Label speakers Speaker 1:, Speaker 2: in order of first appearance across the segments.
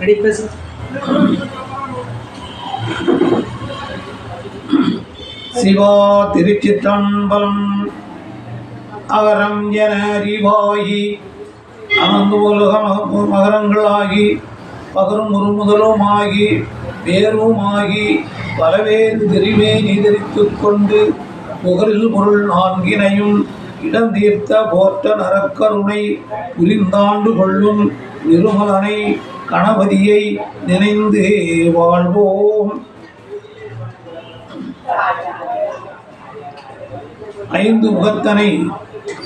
Speaker 1: Ready பேசு
Speaker 2: சிவா திருச்சிற்றம்பலம் அகரம் என அறிவாகி அனந்து உலக மகரங்களாகி பகரும் ஒரு முதலுமாகி வேருமாகி பலவேறு திரிவே நிதரித்து கொண்டு புகழில் பொருள் நான்கினையும் இடம் தீர்த்த போற்ற நரக்கருணை புரிந்தாண்டு கொள்ளும் நிருமலனை கணபதியை நினைந்து வாழ்வோம். ஐந்து முகத்தனை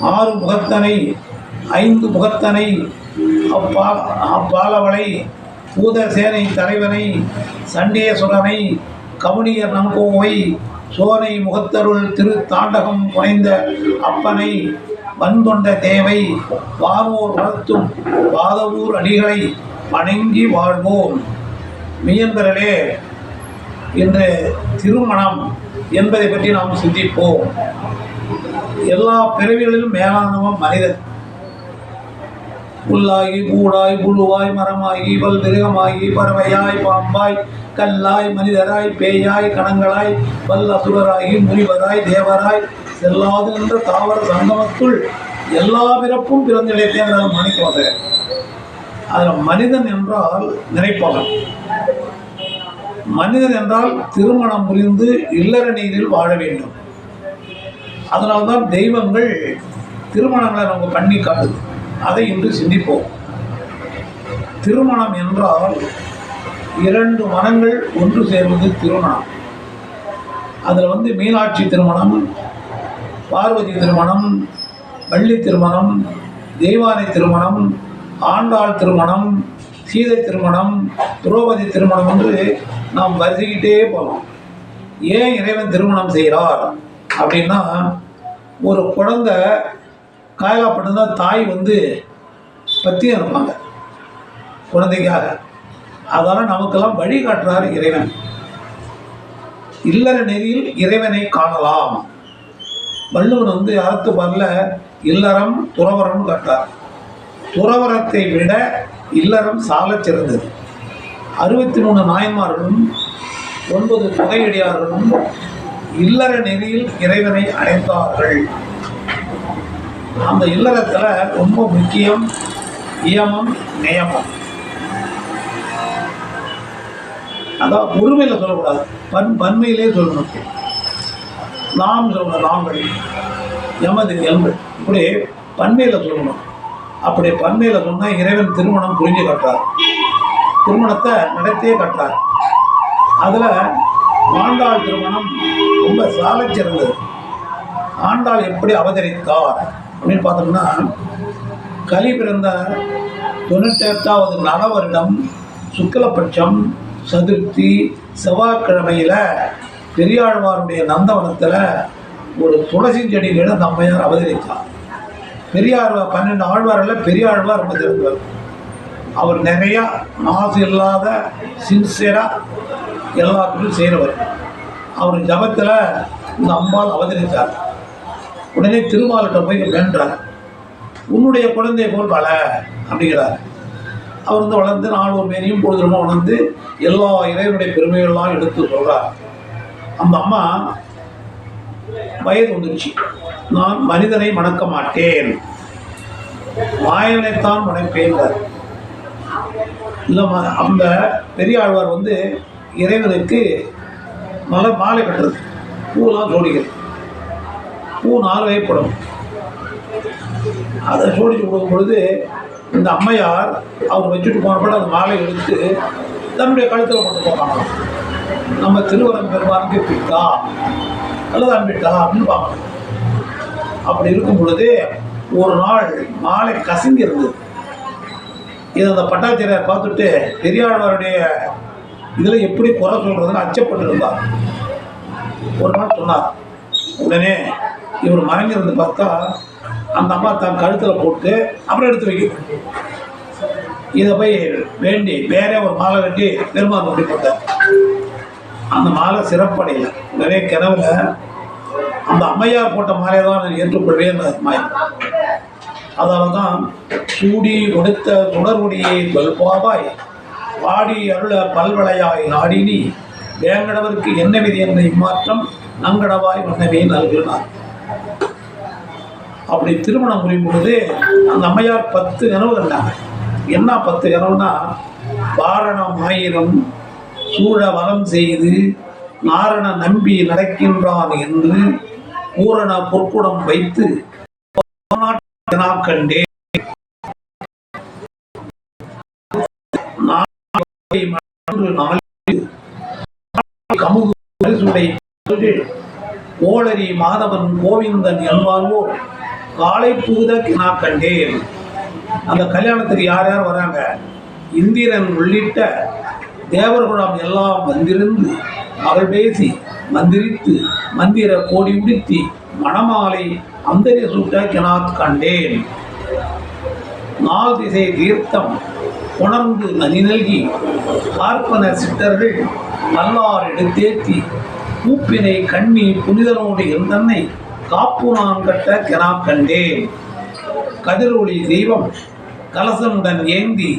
Speaker 2: ஆறு முகத்தனை ஐந்து முகத்தனை அப்பா அப்பாலவளை பூதசேனை தலைவனை சண்டேஸ்வரனை கவுனியர் நங்கோவை சோனை முகத்தருள் திரு தாண்டகம் புனைந்த அப்பனை வன்தொண்ட தேவை வானோர் வளர்த்தும் பாதவூர் அடிகளை வணங்கி வாழ்வோம். மெய்யன்பர்களே இன்று திருமணம் என்பதை பற்றி நாம் சிந்திப்போம். எல்லா பிறவிகளிலும் மேலானவன் மனிதன். புல்லாகி பூடாய் புழுவாய் மரமாகி பல்விருகமாகி பறவையாய் பாம்பாய் கல்லாய் மனிதராய் பேயாய் கணங்களாய் பல் அசுரராகி முனிவராய் தேவராய் செல்லாது என்ற தாவர சங்கமத்துள் எல்லா பிறப்பும் பிறந்திழைத்தேன் மணிக்கு அதில் மனிதன் என்றால் நினைப்பவன். மனிதன் என்றால் திருமணம் புரிந்து இல்லற நீரில் வாழ வேண்டும். அதனால்தான் தெய்வங்கள் திருமணங்களை நமக்கு பண்ணி காட்டுது. அதை இன்று சிந்திப்போம். திருமணம் என்றால் இரண்டு மனங்கள் ஒன்று சேர்வது திருமணம். அதில் வந்து மீனாட்சி திருமணம் பார்வதி திருமணம் வள்ளி திருமணம் தெய்வானை திருமணம் ஆண்டாள் திருமணம் சீதை திருமணம் திரௌபதி திருமணம் என்று நாம் வரிசைக்கிட்டே போகலாம் ஏன் இறைவன் திருமணம் செய்கிறார் அப்படின்னா ஒரு குழந்தை காயலாப்பட்டிருந்தா தாய் வந்து பத்தியம் இருப்பாங்க குழந்தைக்காக. அதனால் நமக்கெல்லாம் வழி காட்டுறார் இறைவன். இல்லற நெறியில் இறைவனை காணலாம். வள்ளுவன் வந்து அறத்து வரல இல்லறம் துறவரம்னு காட்டார் துறவரத்தை விட இல்லறம் சாலச் சிறந்தது. அறுபத்தி மூணு நாயன்மார்களும் ஒன்பது தொகையடியார்களும் இல்லற நெறியில் இறைவனை அடைந்தார்கள். அந்த இல்லறத்தில் ரொம்ப முக்கியம் நியமம் நியமம். அதான் ஒருமையில் சொல்லக்கூடாது. பன் பன்மையிலே சொல்லணும். நாம் சொல்லணும் நாங்கள் எமது எல்பு இப்படி பன்மையில் சொல்லணும். அப்படி பன்மையில் சொன்னால் இறைவன் திருமணம் புரிஞ்சு கட்டுறார். திருமணத்தை நடத்தியே கட்டுறார். அதில் ஆண்டாள் திருமணம் ரொம்ப சாலை சிறந்தது. ஆண்டாள் எப்படி அவதரித்தார் அப்படின்னு பார்த்தோம்னா கலி பிறந்த தொண்ணூற்றெட்டாவது நல வருடம் சுக்கலபட்சம் சதுர்த்தி செவ்வாய்க்கிழமையில் பெரியாழ்வாருடைய நந்தவனத்தில் ஒரு துளசி செடிகளை நம்மையார் அவதரித்தார். பெரியார் பன்னெண்டு ஆழ்வாரில் பெரியாழ்வார் ரொம்ப சிறந்தவர் அவர் நிறையா மாசு இல்லாத சின்சியராக எல்லாருக்கும் செய்கிறவர் அவர் ஜபத்தில் இந்த அம்பாள் அவதரித்தார் உடனே திருமாலிட்ட போய் வேண்டார் உன்னுடைய குழந்தை போல் வள அப்படிங்கிறார். அவர் வந்து வளர்ந்து நாலு மேனியும் பொழுதுமா வளர்ந்து எல்லா இறைவனுடைய பெருமைகள்லாம் எடுத்து சொல்கிறார் அந்த அம்மா வயது வந்துருச்சு. நான் மனிதனை மணக்க மாட்டேன். மாயனைத்தான் மணப்பேன் இல்லை ம- அந்த பெரியாழ்வார் வந்து இறைவனுக்கு மலை மாலை கட்டுறது. பூலாம் ஜோடிக்கிறது பூ நாலு வகைப்படும் அதை ஜோடிச்சு கொடுக்கும் பொழுது இந்த அம்மையார் அவர் வச்சுட்டு போனப்பட அந்த மாலை எடுத்து தன்னுடைய கழுத்தில் கொண்டு போனாங்க நம்ம திருவரம் பெருமானுக்கு பிட்டா அல்லது அன்பிட்டா அப்படின்னு பார்க்கணும். அப்படி இருக்கும் பொழுது ஒரு நாள் மாலை கசங்கி இருந்தது இது அந்த பட்டாச்சாரியார் பார்த்துட்டு பெரியாழ்வாருடைய இதில் எப்படி குறை சொல்கிறதுன்னு அச்சப்பட்டு இருந்தார் ஒரு நாள் சொன்னார் உடனே இவர் மறைஞ்சிருந்து பார்த்தா அந்த அம்மா தன் கழுத்தில் போட்டு அப்புறம் எடுத்து வைக்கும் இதை போய் வேண்டி வேறே ஒரு மாலை கட்டி பெருமாள் அப்படி போட்டார் அந்த மாலை சிறப்படையில். நிறைய கிணவுல அந்த அம்மையார் போட்ட மாலையை தான் நான் ஏற்றுக்கொள்வேன் மாயம் தான் சூடி கொடுத்த சுடர்முடியை தொல்பாவாய் பாடி அருள பல்வளையாய் நாடினி வேங்கடவருக்கு என்ன விதி என்ற இம்மாற்றம் நங்கடவாய் வண்ணமே நல்கினார். அப்படி திருமணம் புரியும் பொழுது அந்த அம்மையார் பத்து கனவு கண்டாங்க என்ன பத்து கனவுனா வாரணம் ஆயிரம் சூழ வலம் செய்து நாரண நம்பி நடக்கின்றான் என்று பூரண பொற்குடம் வைத்து கண்டே கமுகு ஓளரி மாதவன் கோவிந்தன் என்பார்வோ காலை பூத நான் கண்டேன். அந்த கல்யாணத்துக்கு யார் யார் வராங்க? இந்திரன் உள்ளிட்ட தேவர்குலம் எல்லாம் வந்திருந்து மகள் பேசி மந்திரித்து மந்திர கோடி உடுத்தி மணமாலை அந்தரிய சுட்ட கண்டேன். நாள் திசை தீர்த்தம் உணர்ந்து நதி நல்கி பார்ப்பன சித்தர்கள் நல்லார் எடுத்தேத்தி பூப்பினை கண்ணி புனிதனோடு இருந்தன்னை காப்பு நான் கட்ட கெனா கண்டேன். கதிரொளி தெய்வம் கலசனுடன் ஏந்தி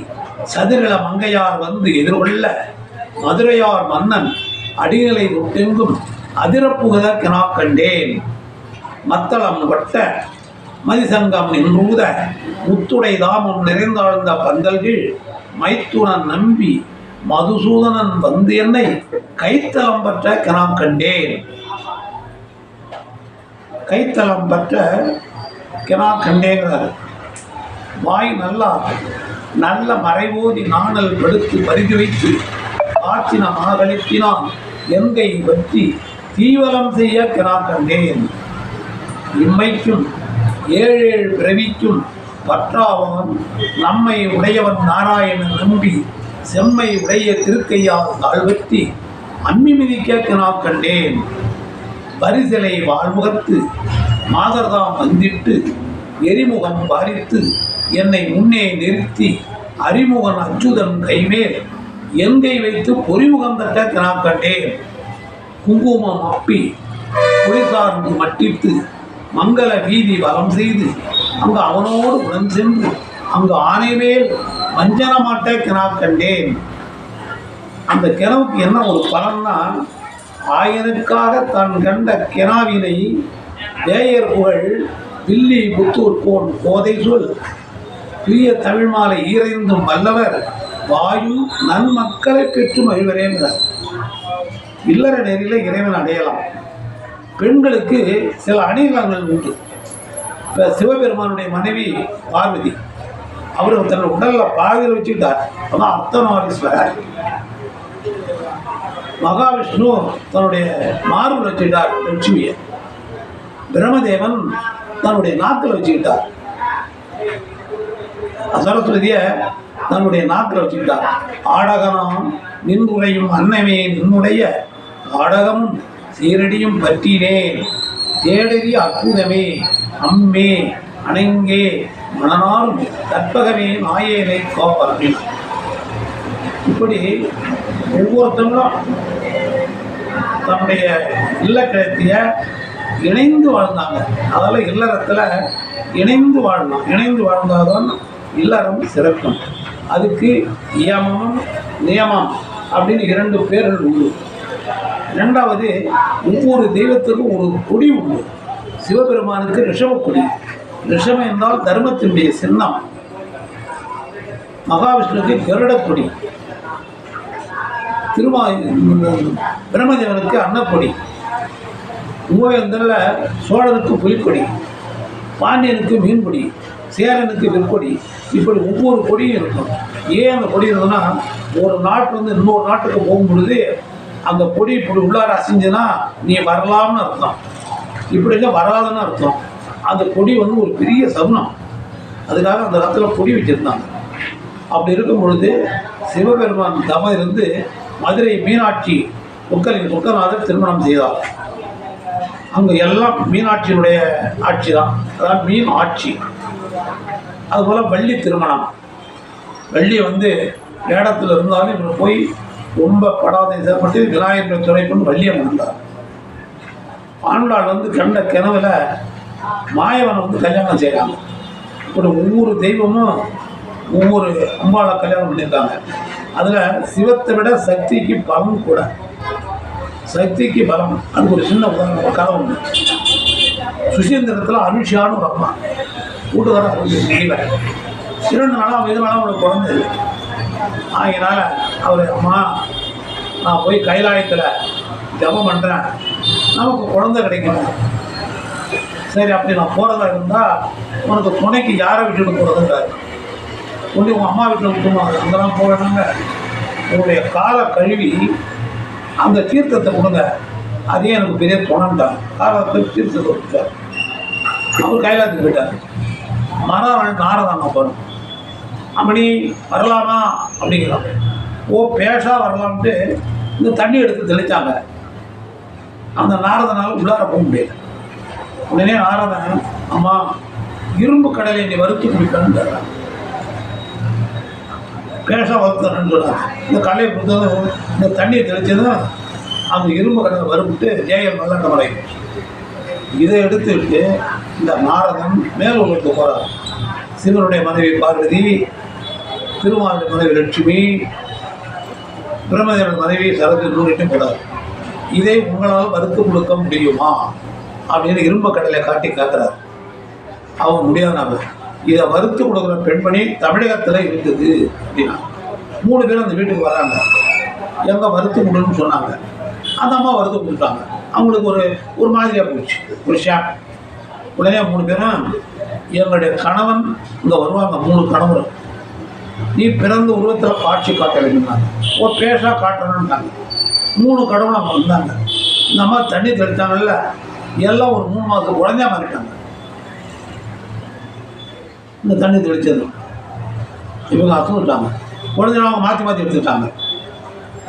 Speaker 2: சதுரில மங்கையார் வந்து எதிர்கொள்ள மதுரையார் மன்னன் அடிநிலை ஒட்டெங்கும் அதிரப்புகத கெனா கண்டேன். மத்தளம் வட்ட மதிசங்கம் நின்றூத முத்துடை தாமம் நிறைந்தாழ்ந்த பந்தல்கள் மைத்துனன் நம்பி மதுசூதனன் வந்து என்னை கைத்தலம் பற்ற கணம் கண்டேன். கைத்தலம் பற்ற கிணா கண்டேங்கிறார் வாய் நல்லா நல்ல மறைவோதி நாணல் படுத்து பருகி வைத்து ஆற்றின மாகளித்தினான் எங்கை பற்றி தீவலம் செய்ய கிணா கண்டேன். இம்மைக்கும் ஏழேழு பிறவிக்கும் பற்றாவன் நம்மை உடையவன் நாராயணன் நம்பி செம்மை உடைய திருக்கையால் தாழ்வற்றி அம்மி மிதிக்க நான் கண்டேன். பரிசிலை வாழ்முகத்து மாதர்தாம் வந்திட்டு எரிமுகம் பாரித்து என்னை முன்னே நிறுத்தி அறிமுகன் அச்சுதன் கைமேல் எங்கை வைத்து பொறிமுகம் தட்ட நான் கண்டேன். குங்குமம் அப்பி குளிர்சார்ந்து மட்டித்து மங்கள வீதி வலம் செய்து அங்கு அவனோடு உடன் சென்று அங்கு ஆனைவேல் வஞ்சன மாட்டை கிணா கண்டேன். அந்த கிணவுக்கு என்ன ஒரு பலன்னா ஆயனுக்காக தான் கண்ட கிணாவினை தேயர் புகழ் வில்லி புத்தூர் போன் கோதை சொல் பிரிய தமிழ் மாலை ஈரைந்தும் வல்லவர் வாயு நன்மக்களை பெற்று மகிழ்வரேங்கிறார் இல்லற நெறியில இறைவன் அடையலாம். பெண்களுக்கு சில அணிகலங்கள் உண்டு. இப்போ சிவபெருமானுடைய மனைவி பார்வதி அவர் தன்னோட உடல்ல பாதையில் வச்சுக்கிட்டார். அதான் அர்த்தநாரீஸ்வரர். மகாவிஷ்ணு தன்னுடைய மார்பில் வச்சுக்கிட்டார் லட்சுமியை. பிரம்மதேவன் தன்னுடைய நாக்கில் வச்சுக்கிட்டார். சரஸ்வதியை தன்னுடைய நாக்கில் வச்சுக்கிட்டார். ஆடகனம் நின்றுரையும் அன்னமே நின்னுடைய ஆடகமும் சீரடியும் பற்றினேன் தேடறி அற்புதமே அம்மே அணங்கே மணனால் கற்பகமே நாயேனை கோப்பரமின் இப்படி ஒவ்வொருத்தங்களும் தன்னுடைய இல்லக்கிழத்திய இணைந்து வாழ்ந்தாங்க. அதெல்லாம் இல்லறத்தில் இணைந்து வாழலாம் இணைந்து வாழ்ந்தால்தான் எல்லாரும் சிறக்கும். அதுக்கு நியமம் நியமம் அப்படின்னு இரண்டு பேர்கள் உண்டு. ரெண்டாவது ஒவ்வொரு தெய்வத்துக்கும் ஒரு கொடி உண்டு. சிவபெருமானுக்கு ரிஷப ரிஷபம் என்றால் தர்மத்தினுடைய சின்னம். மகாவிஷ்ணுக்கு கருடக்கொடி திருமா பிரம்மதேவனுக்கு அன்னக்கொடி. மூவேந்தரில் சோழனுக்கு புலிக்கொடி. பாண்டியனுக்கு மீன்கொடி. சேரனுக்கு விற்கொடி இப்படி ஒவ்வொரு கொடியும் இருக்கும். ஏன் அந்த கொடி இருந்ததுன்னா ஒரு நாட்டு வந்து இன்னொரு நாட்டுக்கு போகும் பொழுது அந்த கொடி இப்படி உள்ளார அசைஞ்சுன்னா நீ வரலாம்னு அர்த்தம். இப்படி எல்லாம் வராதுன்னு அர்த்தம். அந்த கொடி வந்து ஒரு பெரிய சகுனம். அதுக்காக அந்த இடத்துல கொடி வச்சுருந்தாங்க. அப்படி இருக்கும் பொழுது சிவபெருமான் தம இருந்து மதுரை மீனாட்சி புக்கலின் புக்கநாதர் திருமணம் செய்தார். அங்கே எல்லாம் மீனாட்சியினுடைய ஆட்சி தான். அதான் மீன் ஆட்சி. அதுபோல் வள்ளி திருமணம். வள்ளி வந்து வேடத்தில் இருந்தாலும் இவர் போய் ரொம்ப படாதை செய்யப்பட்டு விநாயகரை துறை கொண்டு வள்ளியம் வந்தார் ஆண்டாள் வந்து கண்ட கிணவுல மாயவனை வந்து கல்யாணம் செய்கிறாங்க. இப்படி ஒவ்வொரு தெய்வமும் ஒவ்வொரு அம்பாவை கல்யாணம் பண்ணியிருக்காங்க. அதில் சிவத்தை விட சக்திக்கு பலம் கூட. சக்திக்கு பலம். அதுக்கு ஒரு சின்ன உதாரணம் கதை ஒன்று சுசீந்திரத்தில் அனுஷான்னு ஒரு அம்மா. வீட்டுக்கார முடியல இரண்டு நாளாக இது நாளாக அவனுக்கு குழந்தை இல்லை ஆகினால அவர் அம்மா நான் போய் கைலாயத்தில் ஜபம் பண்ணுறேன் நமக்கு குழந்தை கிடைக்கணும். சரி அப்படி நான் போகிறதா இருந்தால் உனக்கு துணைக்கு யாரை விட்டுட்டு போகிறதுன்றாரு ஒன்று உங்கள் அம்மா வீட்டில் விட்டுமா அங்கெல்லாம் போகிறாங்க உங்களுடைய காலை கழுவி அந்த தீர்த்தத்தை கொடுங்க. அதே எனக்கு பெரிய துணைன்ட்டார் காலத்தை தீர்த்தத்தை கொடுத்தார் அவர் கைலாயத்துக்கு போயிட்டார். மறுநாள் நாரதான் போகிறோம் அப்படி வரலாமா? அப்படிங்கிறாங்க. ஓ பேஷா வரலாம்ட்டு இந்த தண்ணி எடுத்து தெளித்தாங்க அந்த நாரதனால் உள்ளார போக முடியல. உடனே நாரதன் அம்மா இரும்பு கடலை நீ வறுத்து குடிக்கணும்னு பேஷா வறுத்தரன்னு சொன்னார் இந்த கலையை கொடுத்ததும் இந்த தண்ணியை தெளித்ததும் அந்த இரும்பு கடலை வறுப்பிட்டு ஜெயல் நல்ல மலை இதை எடுத்துவிட்டு இந்த நாரதன் மேல் போகிறார் சிவனுடைய மனைவி பார்வதி திருமாலுடைய மனைவி லட்சுமி பிரமதேவன் மனைவி சரத்து நூறிட்டும் போகிறார் இதை உங்களால் மறுத்து கொடுக்க முடியுமா? அப்படின்னு இரும்பு கடலை காட்டி காக்கிறார் அவங்க முடியாத இதை வறுத்து கொடுக்குற பெண்மணி தமிழகத்தில் இருக்குது அப்படின்னா மூணு பேரும் அந்த வீட்டுக்கு வராங்க. எங்கே வறுத்து கொடுன்னு சொன்னாங்க. அந்த அம்மா வறுத்து கொடுத்தாங்க அவங்களுக்கு ஒரு ஒரு மாதிரியாக போச்சு ஒரு ஷாக் உடனே மூணு பேரும் எங்களுடைய கணவன் இங்கே வருவாங்க மூணு கணவர் நீ பிறந்த உருவத்தில் காட்சி காட்ட வேண்டும்னாங்க. ஒரு பேஷாக காட்டணும்ட்டாங்க மூணு கடவுள் அவங்க வந்தாங்க. இந்த அம்மா தண்ணி தெளித்தாங்கல்ல எல்லாம் ஒரு மூணு மாதத்துக்கு குழந்தையா மாறிட்டாங்க. இந்த தண்ணி தெளித்தது இவங்க அசுட்டாங்க குழந்தைய அவங்க மாற்றி மாற்றி எடுத்துட்டாங்க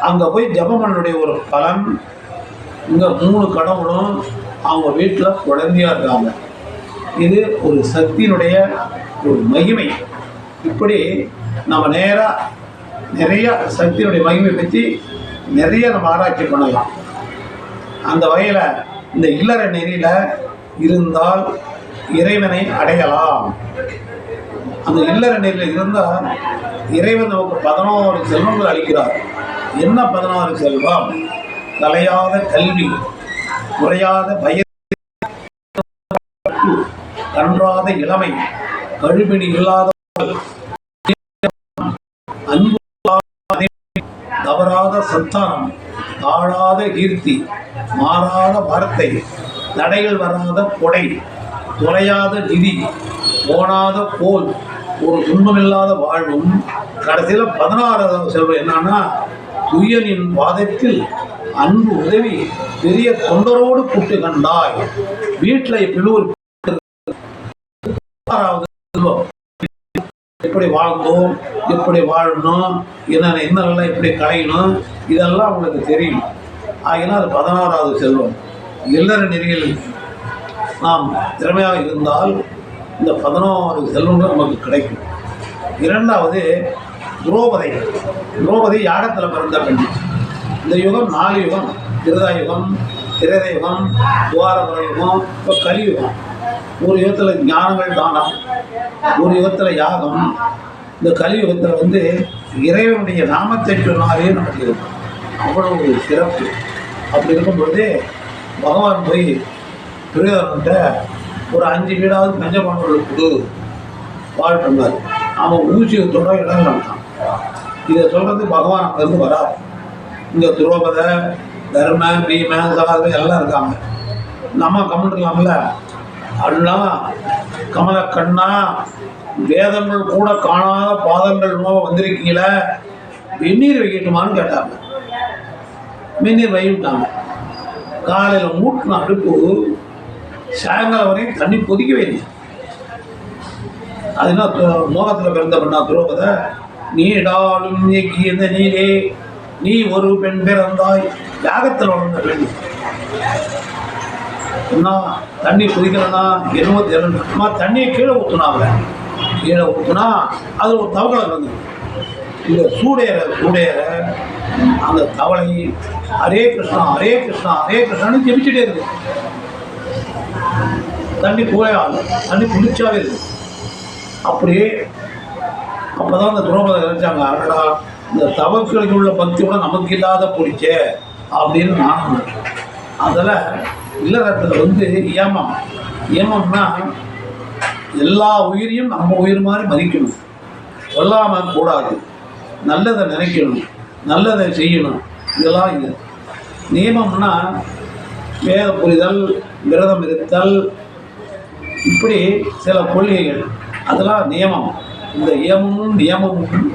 Speaker 2: அங்கே போய் ஜபமனுடைய ஒரு பலன் இங்கே மூணு கடவுளும் அவங்க வீட்டில் குழந்தையா இருக்காங்க. இது ஒரு சக்தியினுடைய ஒரு மகிமை. இப்படி நம்ம நேராக நிறைய சக்தியினுடைய மகிமை பற்றி நிறைய நம்ம ஆராய்ச்சி பண்ணலாம். அந்த வகையில் இந்த இல்லற நெறியில் இருந்தால் இறைவனை அடையலாம். அந்த இல்லற நெறியில் இருந்தால் இறைவன் நமக்கு பதினோரு செல்வங்கள் அளிக்கிறார். என்ன பதினாறு செல்வம்? கலையாத கல்வி குறையாத பய கன்றாத இளமை கழுபிணி இல்லாத அன்பு தவறாத சத்தானம் தாழாத கீர்த்தி மாறாத வார்த்தை தடைகள் வராத கொடை துறையாத நிதி போனாத போல் ஒரு துன்பமில்லாத வாழ்வும். கடைசியில் பதினாறாவது செல்வம் என்னன்னா துயனின் வாதத்தில் அன்பு உதவி பெரிய தொண்டரோடு கூட்டு கண்டாய். வீட்டில் இப்படி செல்வம் எப்படி வாழ்ந்தோம் எப்படி வாழணும் என்னென்ன இன்னரெல்லாம் எப்படி கலையணும் இதெல்லாம் உங்களுக்கு தெரியும். ஆகினா அது பதினாறாவது செல்வம். இல்லற நெறியில் நாம் திறமையாக இருந்தால் இந்த பதினோரு செல்வங்கள் நமக்கு கிடைக்கும். இரண்டாவது துரோபதை. துரோபதி யாகத்தில் பிறந்த பெண்? இந்த யுகம் நாலு யுகம் கிருதாயுகம் யுகம் திரேத யுகம் துவாரபர யுகம் இப்போ கலியுகம். ஒரு யுகத்தில் ஞானங்கள் தானம் ஒரு யுகத்தில் யாகம். இந்த கலியுகத்தில் வந்து இறைவனுடைய நாமத்தை சொன்னாலே நமக்கு இருக்கும். அவ்வளவு ஒரு சிறப்பு. அப்படி இருக்கும்பொழுது பகவான் போய் துரியோதன்கிட்ட ஒரு அஞ்சு வீடாவது பஞ்சபாண்டவர்களுக்கு கொடு. வாழ்றார் அவன் ஊசியத்தோட இடம் நடத்தான் இதை சொல்கிறது பகவான் அங்கேருந்து வராது இங்கே துரோபத தர்ம பீம சகாத எல்லாம் இருக்காங்க. நம்ம கமெண்ட்லாம்ல அண்ணா கமல கண்ணா வேதங்கள் கூட காணாத பாதங்கள் நோவ வந்திருக்கீங்களே? வெந்நீர் வைக்கட்டுமான்னு கேட்டாங்க. வெந்நீர் வைட்டாங்க. காலையில் மூட்டின அடுப்பு சாயங்காலம் வரையும் தண்ணி பொதிக்க இல்லை. அது என்ன மோகத்தில் பிறந்த பண்ணா துரோபத? நீடாலும் இயக்கிய நீரே நீ ஒரு பெண் பிறந்தாய் யாகத்தில் வளர்ந்த பெண். என்ன தண்ணி குதிக்கலன்னா இருபத்தி இரண்டு அம்மா தண்ணியை கீழே ஊற்றுனாங்க கீழே ஊற்றுனா அது ஒரு தவளை வந்து இந்த சூடேற சூடேற அந்த தவளை ஹரே கிருஷ்ணா ஹரே கிருஷ்ணா ஹரே கிருஷ்ணான்னு ஜெபிச்சுட்டே இருக்கு. தண்ணி போயாது தண்ணி குளிச்சாவே இருக்கு. அப்படியே அப்போதான் அந்த துரோபதை நினைச்சாங்க அடடா இந்த தவக்களுக்கு உள்ள பக்தி கூட நமக்கு இல்லாத பிடிச்சே அப்படின்னு நான் நினைக்கிறேன். அதில் இல்லறத்தில் வந்து ஏமம். ஏமம்னா எல்லா உயிரையும் நம்ம உயிர் மாதிரி மதிக்கணும். கொல்லாம கூடாது நல்லதை நினைக்கணும். நல்லதை செய்யணும். இதெல்லாம் இது. நியமம்னா வேத புரிதல் விரதம் இருத்தல் இப்படி சில கொள்கைகள். அதெல்லாம் நியமம். இந்த நியமமும் நியமமும்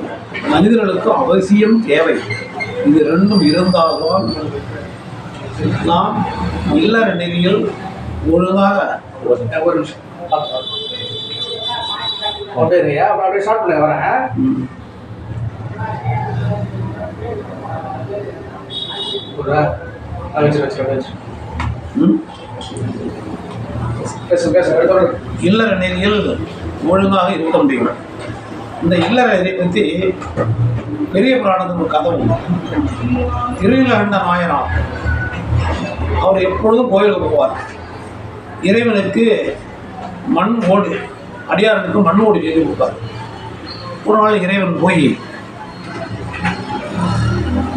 Speaker 2: மனிதர்களுக்கு அவசியம் தேவை. இது ரெண்டும் இருந்தால்தான் நாம் இல்லற நெறியில் ஒழுங்காக
Speaker 1: ஒரு நிமிஷம். அப்படியே அப்படியே ஸ்டார்ட் பண்ண வரேன்.
Speaker 2: இல்லற நெறியில் ஒழுங்காக இருக்க முடியும். இந்த இல்லற இதை பற்றி பெரிய புராணத்துக்கு ஒரு கதை உண்டு. திருவிழாண்ட நாயனார் அவர் எப்பொழுதும் கோயிலுக்கு போவார். இறைவனுக்கு மண் ஓடு அடியாரனுக்கு மண் ஓடு செய்து கொடுப்பார். ஒரு நாள் இறைவன் போய்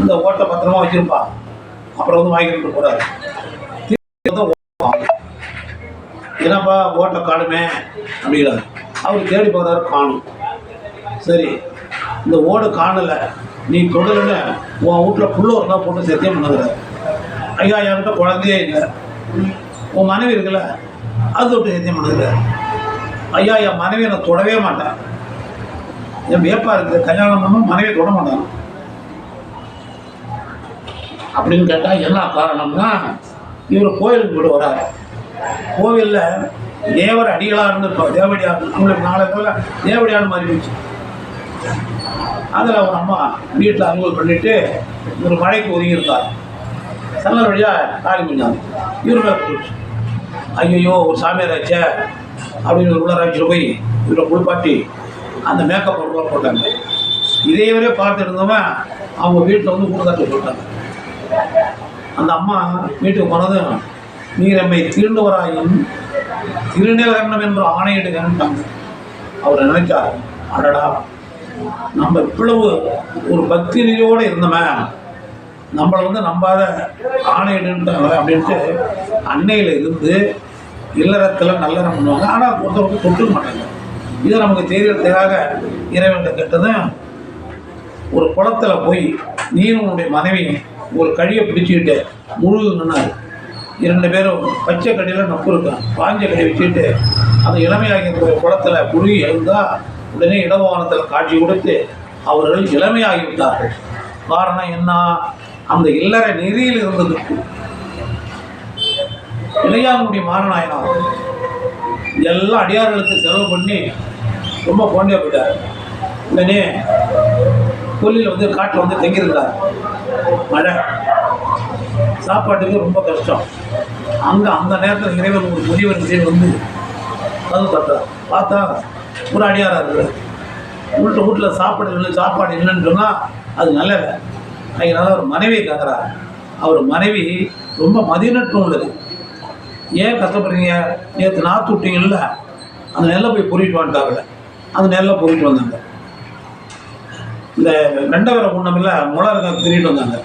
Speaker 2: இந்த ஓட்டை பத்திரமா வச்சிருப்பா. அப்புறம் வந்து வாங்கிட்டு போறாரு. என்னப்பா ஓட்டை காணுமே அப்படிங்கிறார். அவர் தேடி போகிறாரு காணும். சரி இந்த ஓடு காணலை. நீ தொடலைன்னு உன் வீட்டில் புள்ள தான் போட்டு சத்தியம் பண்ணுகிற ஐயா என்கிட்ட குழந்தையே இல்லை. உன் மனைவி இருக்குல்ல அது தொட்டு சத்தியம் பண்ணுகிற ஐயா என் மனைவியை நான் தொடவே மாட்டேன் என் வியப்பா இருக்குது கல்யாணம் பண்ணும் மனைவியை தொட மாட்டான் அப்படின்னு கேட்டால் என்ன காரணம்னா இவர் கோயிலுக்கு போய்ட்டு வராரு. கோவிலில் தேவர் அடிகளார்னு இருப்பார். தேவடியார் நம்மளுக்கு நாளை போல தேவடியார் மாதிரி போச்சு. அதில் ஒரு அம்மா வீட்டில் அலுவல் பண்ணிட்டு ஒரு மழைக்கு ஒதுங்கி இருந்தார் சன்னல் வழியாக காலி பண்ணாங்க இவருமே மேலே ஐயோ ஒரு சாமியார் ஆச்சே அப்படின்னு ஒரு உள்ளார வச்சுட்டு போய் இவரை குளிப்பாட்டி அந்த மேக்கப் ஒரு போட்டாங்க. இதையவரே பார்த்துட்டு இருந்தவன் அவங்க வீட்டில் வந்து கூடுதல் சொல்லிட்டாங்க அந்த அம்மா வீட்டுக்கு போனதும் நீர் நம்மை தீண்டுவராயும் திருநிலகரணம் என்று ஆணையிடுகிறாங்க அவர் நினைச்சார் அடடா நம்ம இவ்வளவு ஒரு பக்தி நிலையோடு நம்மளை வந்து நம்பாத ஆணையிடுன்ட்டாங்க அப்படின்ட்டு அன்னையில் இருந்து இல்லறத்தில் நல்லறம் பண்ணுவாங்க. ஆனால் ஒருத்தருக்கு தொட்டுக்க மாட்டாங்க. இதை நமக்கு தெரியறதுக்காக இறைவன் கேட்டதும் ஒரு குளத்துல போய் நீரும் உன்னுடைய மனைவி ஒரு கழியை பிடிச்சிக்கிட்டு முழுகுங்கன்னாரு இரண்டு பேரும் பச்சை கடியில் நப்பு இருக்கான் பாஞ்ச கடி வச்சுக்கிட்டு அந்த இளமையாகிய குளத்துல புழுகி எழுந்தால் உடனே இடவானத்தில் காட்சி கொடுத்து அவர்கள் இளமையாகிவிட்டார்கள். காரணம் என்ன? அந்த இல்லற நெறியில் இருந்ததுக்கு இளையாங்குடி மாறனாயனம் எல்லாம் அடியார்களுக்கு செலவு பண்ணி ரொம்ப போண்டே போயிட்டார். உடனே கொல்லியில் வந்து காட்டில் வந்து தங்கியிருந்தார். மழை. சாப்பாட்டுக்கு ரொம்ப கஷ்டம். அங்கே அந்த நேரத்தில் இறைவன் ஒரு முதியவர் வந்து கதவு தட்டார் பார்த்தா ஒரு அடியாராக இருக்கிறார் வீட்டில் வீட்டில் சாப்பாடு இல்லை சாப்பாடு இல்லைன்னு சொன்னால் அது நல்லவே. அதனால அவர் மனைவியை கேட்குறாரு அவர் மனைவி ரொம்ப மதிநட்டம் உள்ளது. ஏன் கஷ்டப்படுறீங்க? நேற்று நாற்று விட்டீங்கல்ல. அந்த நெல்லை போய் பொறிட்டு வந்துட்டாங்க அந்த நெல்லை பொறிட்டு வந்தாங்க. இந்த ரெண்டவரை பொண்ணமில்ல முளர்க திருட்டு வந்தாங்க.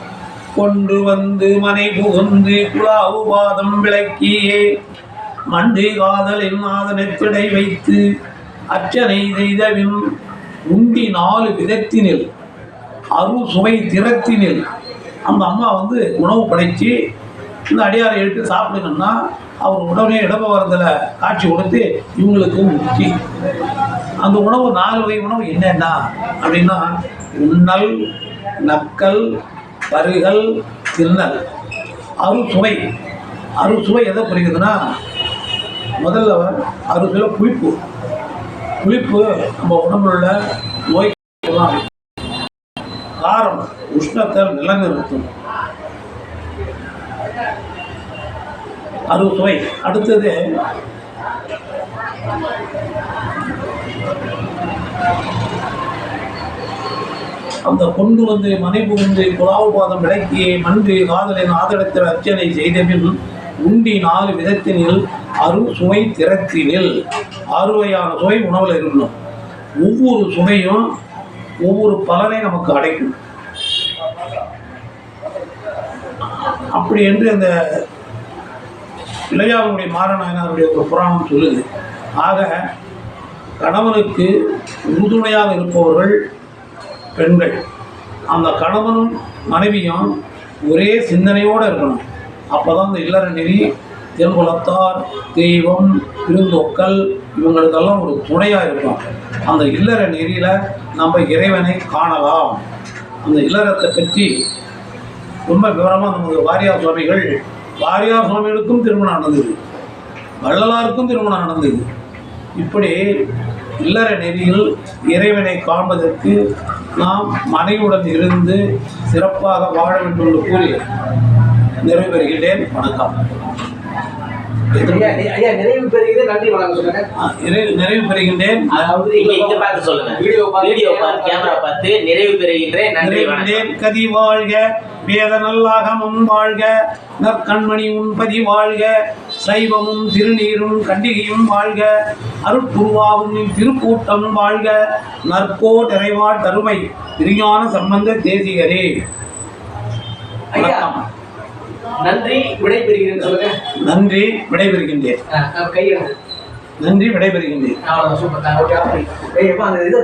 Speaker 2: கொண்டு வந்து மனை புகுந்து குழாவு பாதம் விளக்கியே மண்டு காதலின் நாதனத்திடை வைத்து அர்ச்சனை செய்தவின் உண்டி நாலு விதத்தினில் அருள் சுவை திறத்தினில் அந்த அம்மா வந்து உணவு படைச்சு இந்த அடியாரை எடுத்து சாப்பிடுங்கன்னா அவர் உடனே இடபவரத்தில் காட்சி கொடுத்து இவங்களுக்கு முக்தி. அந்த உணவு நாலு வகை உணவு என்னென்ன அப்படின்னா உண்ணல் நக்கல் பருகல் தின்னல். அறுசுவை அறுசுவை எதை புரியுதுன்னா முதல்ல அறுசுவை புளிப்பு. புளிப்பு நம்ம உடம்புல உள்ள நோய் காரம் உஷ்ணத்தை நிலநிறுத்தும். அறுசுவை அடுத்தது அந்த கொண்டு வந்து மனைபுகுந்து புகுந்து குலாவு பாதம் விளக்கி மன்று காதலின் ஆதரத்தில் அர்ச்சனை செய்தபின் பின் நாலு விதத்தினில் அரு சுவை திறத்தினில் அறுவையான சுவை உணவில் இருக்கணும் ஒவ்வொரு சுவையும் ஒவ்வொரு பலனை நமக்கு அடைக்கும். அப்படி என்று அந்த இளையாவுடைய மாறநாயனாருடைய ஒரு புராணம் சொல்லுது. ஆக கணவனுக்கு உறுதுணையாக இருப்பவர்கள் பெண்கள். அந்த கணவனும் மனைவியும் ஒரே சிந்தனையோடு இருக்கணும். அப்போ தான் அந்த இல்லற நெறி தென்புலத்தார் தெய்வம் விருந்தொக்கல் இவங்களுக்கெல்லாம் ஒரு துணையாக இருக்கும் அந்த இல்லற நெறியில் நம்ம இறைவனை காணலாம். அந்த இல்லறத்தை பற்றி ரொம்ப விவரமாக நமக்கு வாரியார் சுவாமிகள் வாரியார் சுவாமிகளுக்கும் திருமணம் நடந்தது. வள்ளலாருக்கும் திருமணம் நடந்தது. இப்படி இல்லற நெறியில் இறைவனை காண்பதற்கு நாம் மனைவியுடன் இருந்து சிறப்பாக வாழ வேண்டும் என்று கூறி நிறைவு பெறுகிறேன் வணக்கம்
Speaker 1: நிறைவு பெறுகிறது நன்றி வணக்கம் சொல்லுங்க.
Speaker 2: நிறைவு பெறுகின்றேன்.
Speaker 3: அதாவது இங்க பார்த்து சொல்லுங்க.
Speaker 1: வீடியோ
Speaker 3: வீடியோ பார்த்து கேமரா பார்த்து. நிறைவு பெறுகின்றேன். நன்றி வணக்கம்.
Speaker 2: கதி வாழ்க. வேத நல்லாகமும் வாழ்க. நற்கண்மணி உன்பதி வாழ்க. சைவமும் திருநீரும் கண்டிகையும் வாழ்க. அருட்குருவாவும் திருக்கூட்டம் வாழ்க. நற்கோ நிறைவாழ் தருமை திருஞான சம்பந்த தேசிகரே.
Speaker 1: ஐயா நன்றி விடை பெறுகிறேன் சொல்லுங்க.
Speaker 2: நன்றி விடைபெறுகின்றேன்.
Speaker 1: கையெழுத்து
Speaker 2: நன்றி விடைபெறுகின்றேன்.
Speaker 1: அவ்வளோதான் சூப்பர் ஓகே அப்படி ஏய் எப்பா அந்த இதை